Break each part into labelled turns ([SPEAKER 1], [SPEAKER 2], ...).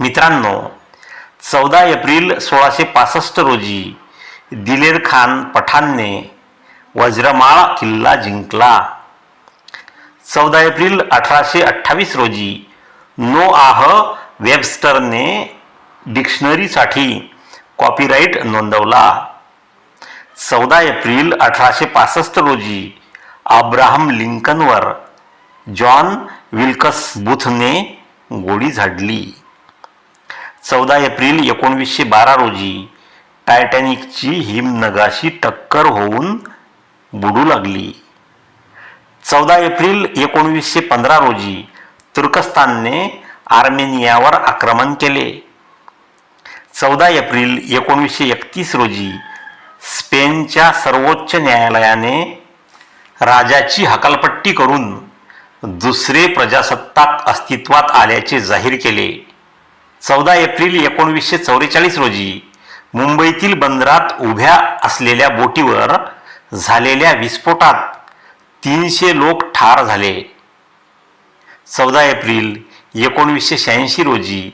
[SPEAKER 1] मित्रांनो चौदा एप्रिल सोळाशे पासष्ट रोजी दिलेर खान पठाणने वज्रमाळ किल्ला जिंकला. चौदा एप्रिल अठराशे अठ्ठावीस रोजी नो आह वेबस्टरने डिक्शनरीसाठी कॉपीराईट नोंदवला. चौदा एप्रिल अठराशे पासष्ट रोजी अब्राहम लिंकनवर जॉन विल्कस बुथने गोळी झाडली. चौदा एप्रिल एकोणवीसशे बारा रोजी टायटॅनिकची हिमनगाशी टक्कर होऊन बुडू लागली. चौदा एप्रिल एकोणवीसशे पंधरा रोजी तुर्कस्तानने आर्मेनियावर आक्रमण केले. चौदा एप्रिल एकोणीसशे एकतीस रोजी स्पेनच्या सर्वोच्च न्यायालयाने राजाची हकालपट्टी करून दुसरे प्रजासत्ताक अस्तित्वात आल्याचे जाहीर केले. चौदा एप्रिल एकोणवीसशे चौवेचाळीस रोजी मुंबईतील बंदरात उभ्या असलेल्या बोटीवर झालेल्या विस्फोटात तीनशे लोक ठार झाले. चौदा एप्रिल एकोणवीसशे शहाऐंशी रोजी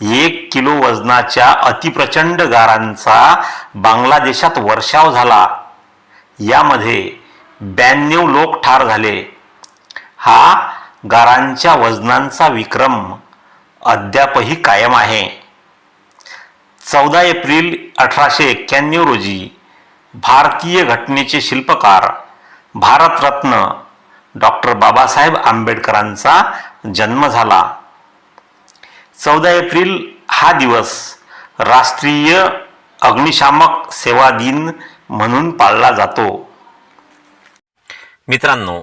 [SPEAKER 1] एक किलो वजनाच्या अतिप्रचंड गारांचा बांगलादेशात वर्षाव झाला. यामध्ये ब्याण्णव लोक ठार झाले. हा गारांच्या वजनांचा विक्रम अद्यापही कायम आहे. चौदा एप्रिल अठराशे एक्क्याण्णव रोजी भारतीय घटनेचे शिल्पकार भारतरत्न डॉक्टर बाबासाहेब आंबेडकरांचा जन्म झाला. चौदा एप्रिल हा दिवस राष्ट्रीय अग्निशामक सेवा दिन म्हणून पाळला जातो. मित्रांनो